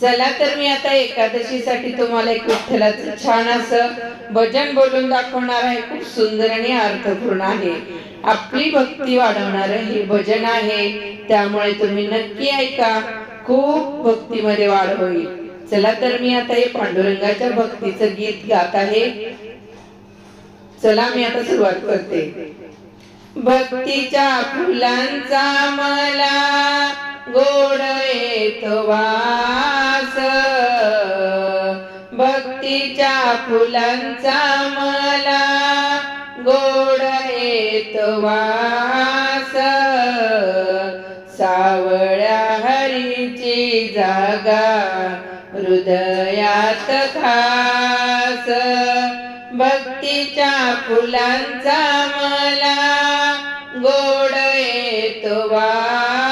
चला तर मी आता एकादशीसाठी तुम्हाला एक विठ्ठलाचं छान असं भजन बोलून दाखवणार आहे. खूप सुंदर आणि अर्थपूर्ण आहे. आपली भक्ती वाढवणार हे भजन आहे. त्यामुळे तुम्ही नक्की ऐका. खूप भक्तीमध्ये वाढ होईल. चला तर मी आता हे पांडुरंगाच्या भक्तीचं गीत गात आहे. चला मी आता सुरुवात करते. भक्तीच्या फुलांचा मला गोड येत वास. भक्तीच्या फुलांचा मला गोड येत वास. सावळ्या हरीची जागा हृदयात खास. भक्तीच्या फुलांचा मला गोड येत वास.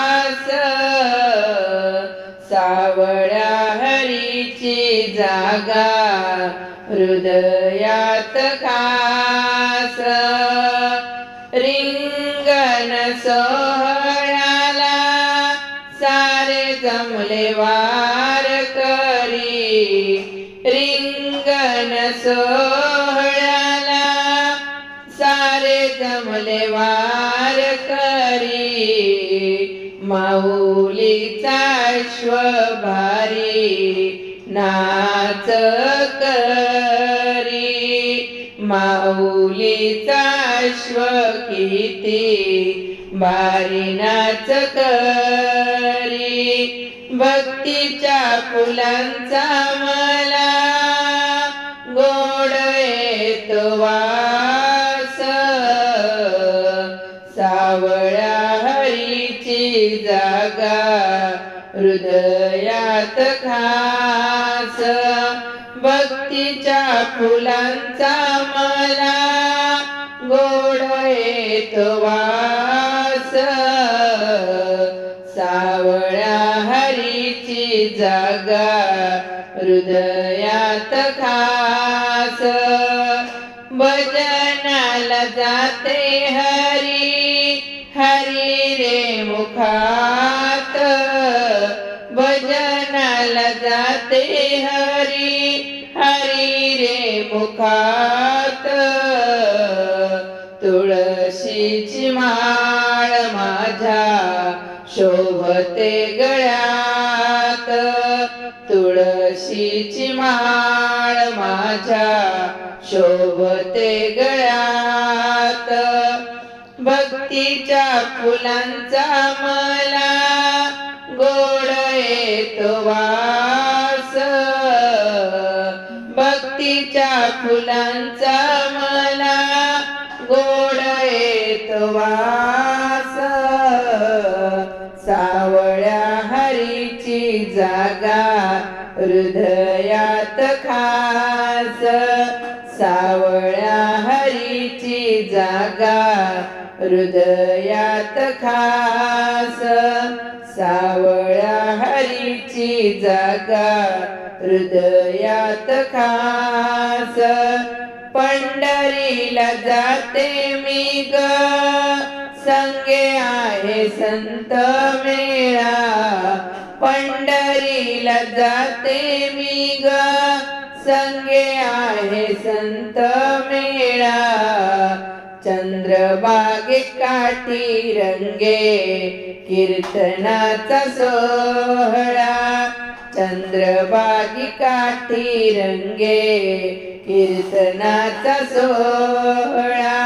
जागा हृदयात खास. रिंगण सोहळ्याला सारे जमले वार करी. रिंगण सोहळ्याला सारे जमले वार करी. माऊलीचा भारी नाच करी. माऊलीचा किती भारी नाच करी. भक्तीच्या फुलांचा मला गोड येतो वास. सावळ्या हरीची जागा हृदयात खास भक्तीच्या फुलांचा मला गोड येत वास. सावळ्या हरीची जागा हृदयात खास. भजनाला जाते हरी मुखात तुळशीची माळ माझ्या शोभते गळ्यात. तुळशीची माळ माझ्या शोभते गळ्यात. भक्तीच्या फुलांचा मला गोड येतो वा. भक्तीच्या फुलांचा मला गोड येत वास. सावळ्या हरीची जागा हृदयात खास. सावळ्या हरीची जागा हृदयात खास. सावळ्या ची जागा हृदयात खास. पंढरीला जाते मी ग. संगे आहे संत मेळा. पंढरीला जाते मी ग. संगे आहे संत मेळा. चंद्रबागे काठी रंगे कीर्तनाचा सोहळा. चंद्रबागी काठी रंगे कीर्तनाचा सोहळा.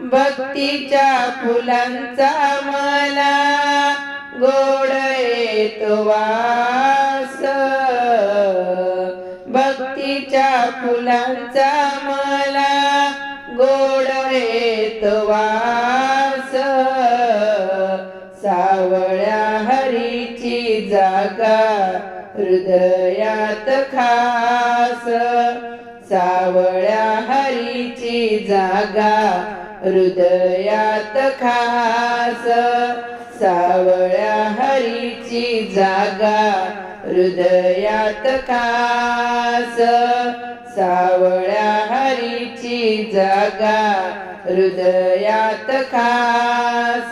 भक्तीच्या फुलांचा मला गोड येतो वास. भक्तीच्या फुलांचा मला वास. सावळ्या हरीची जागा हृदयात खास. सावळ्या हरीची जागा हृदयात खास. सावळ्या हरीची जागा हृदयात खास. सावळ्या हरीची जागा हृदयात खास.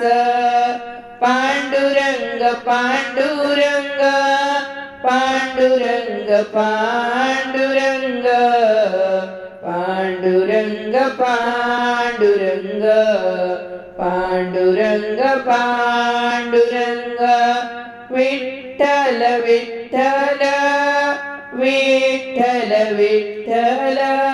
पांडुरंग पांडुरंग पांडुरंग पांडुरंग पांडुरंग पांडुरंग पांडुरंग पांडुरंग विठ्ठल विठ्ठल विठ्ठल विठ्ठल.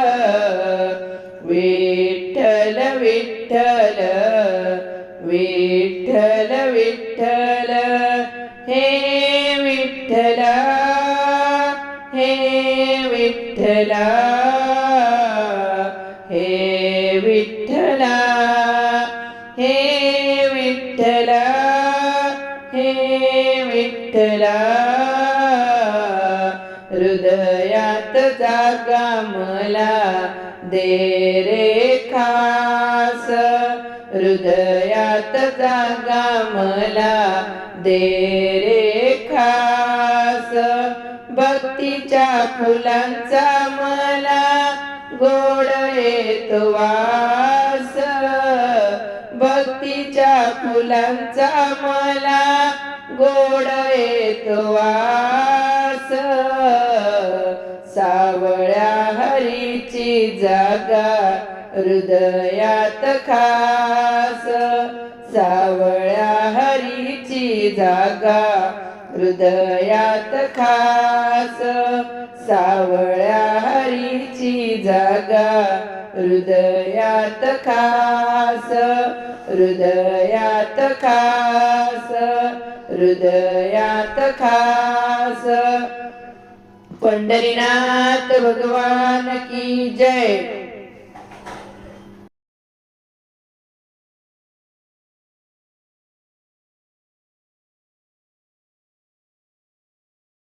विठ्ठला हे विठ्ठला हे विठ्ठला हे विठ्ठला हृदयात जागा मला दे रे खास. हृदयात जागा मला दे फुलांचा मला गोड येतो वास. भक्तीच्या फुलांचा मला गोड येतो वास. सावळ्या हरीची जागा हृदयात खास. सावळ्या हरीची जागा हृदयात खास सावळ्या हरीची जागा. हृदयात खास हृदयात खास हृदयात खास. पंढरीनाथ भगवान की जय.